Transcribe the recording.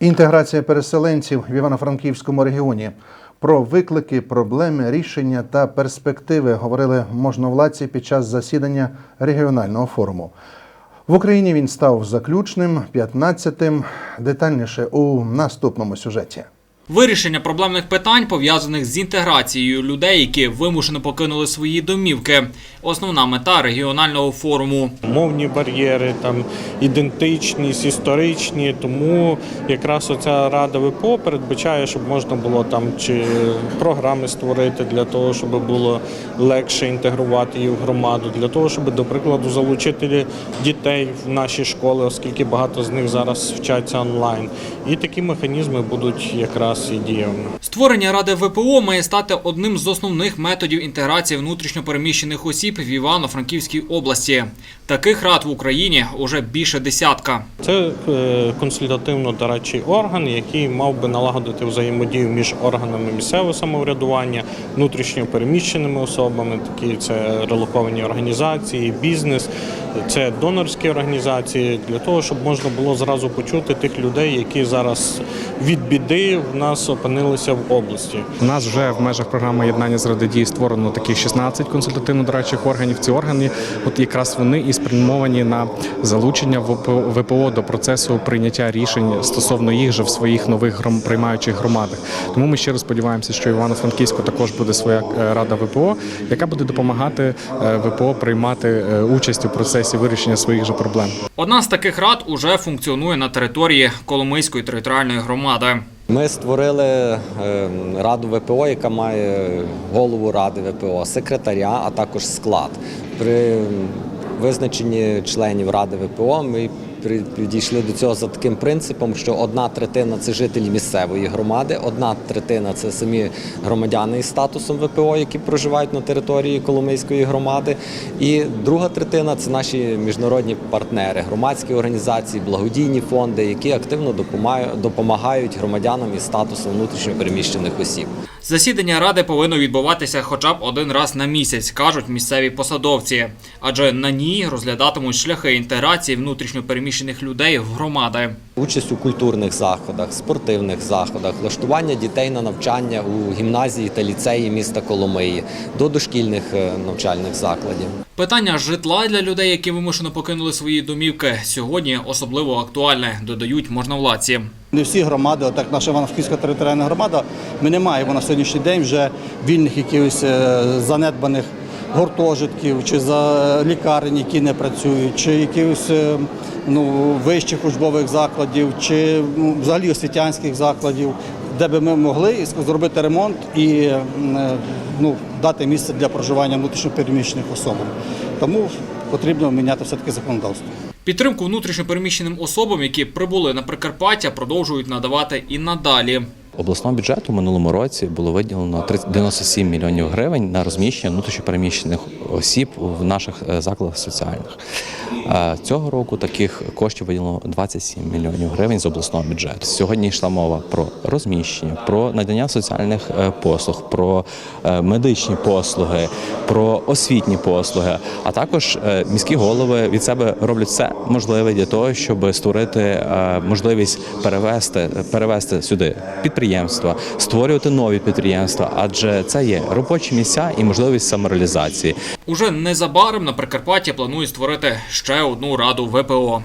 Інтеграція переселенців в Івано-Франківському регіоні. Про виклики, проблеми, рішення та перспективи говорили можновладці під час засідання регіонального форуму. В Україні він став заключним, 15-тим. Детальніше у наступному сюжеті. Вирішення проблемних питань пов'язаних з інтеграцією людей, які вимушено покинули свої домівки. Основна мета регіонального форуму. мовні бар'єри, там ідентичність, історичні. Тому якраз оця рада ВПО передбачає, щоб можна було там чи програми створити для того, щоб було легше інтегрувати їх в громаду, для того, щоб, до прикладу, залучити дітей в наші школи, оскільки багато з них зараз вчаться онлайн. І такі механізми будуть якраз і дієвими. Створення ради ВПО має стати одним з основних методів інтеграції внутрішньопереміщених осіб в Івано-Франківській області. Таких рад в Україні уже більше десятка. Це е, консультативно-дорадчий орган, який мав би налагодити взаємодію між органами місцевого самоврядування, внутрішньо переміщеними особами, такі це релоковані організації, бізнес, це донорські організації, для того, щоб можна було зразу почути тих людей, які зараз від біди в нас опинилися в області. У нас вже в межах програми єднання з дій створено таких 16 консультативно-дорадчих органів. Ці органи, от якраз вони і спрямовані на залучення ВПО до процесу прийняття рішень стосовно їх же в своїх нових гром- приймаючих громадах. Тому ми щиро сподіваємося, що Івано-Франківську також буде своя е, рада ВПО, яка буде допомагати е, ВПО приймати е, участь у процесі вирішення своїх же проблем. Одна з таких рад уже функціонує на території Коломийської територіальної громади. Ми створили е, раду ВПО, яка має голову ради ВПО, секретаря, а також склад. При визначенні членів ради ВПО ми підійшли до цього за таким принципом, що одна третина це жителі місцевої громади, одна третина це самі громадяни із статусом ВПО, які проживають на території Коломийської громади. І друга третина це наші міжнародні партнери, громадські організації, благодійні фонди, які активно допомагають, громадянам із статусом внутрішньопереміщених осіб. Засідання ради повинно відбуватися хоча б один раз на місяць, кажуть місцеві посадовці, адже на ній розглядатимуть шляхи інтеграції внутрішньопереміщених людей в громади. Участь у культурних заходах, спортивних заходах, влаштування дітей на навчання у гімназії та ліцеї міста Коломиї, до дошкільних е, навчальних закладів. Питання житла для людей, які вимушено покинули свої домівки, сьогодні особливо актуальне, додають можновладці. Не всі громади, отак наша Івано-Франківська територіальна громада, ми не маємо на сьогоднішній день вже вільних якихось е, занедбаних гуртожитків чи за лікарень, які не працюють, чи якихось е, ну, вищих учбових закладів, чи ну, взагалі освітянських закладів, де би ми могли зробити ремонт і е, ну, дати місце для проживання внутрішньопереміщених особам. Тому потрібно міняти все-таки законодавство. Підтримку внутрішньопереміщеним особам, які прибули на Прикарпаття, продовжують надавати і надалі. Обласного бюджету минулому році було виділено 30 97 мільйонів гривень на розміщення внутрішньопереміщених осіб в наших е, закладах соціальних. Цього року таких коштів виділено 27 мільйонів гривень з обласного бюджету. Сьогодні йшла мова про розміщення, про надання соціальних е, послуг, про е, медичні послуги, про освітні послуги. А також е, міські голови від себе роблять все можливе для того, щоб створити можливість перевести, перевести сюди підприємства, створювати нові підприємства, адже це є робочі місця і можливість самореалізації. Уже незабаром на Прикарпатті планують створити ще одну раду ВПО.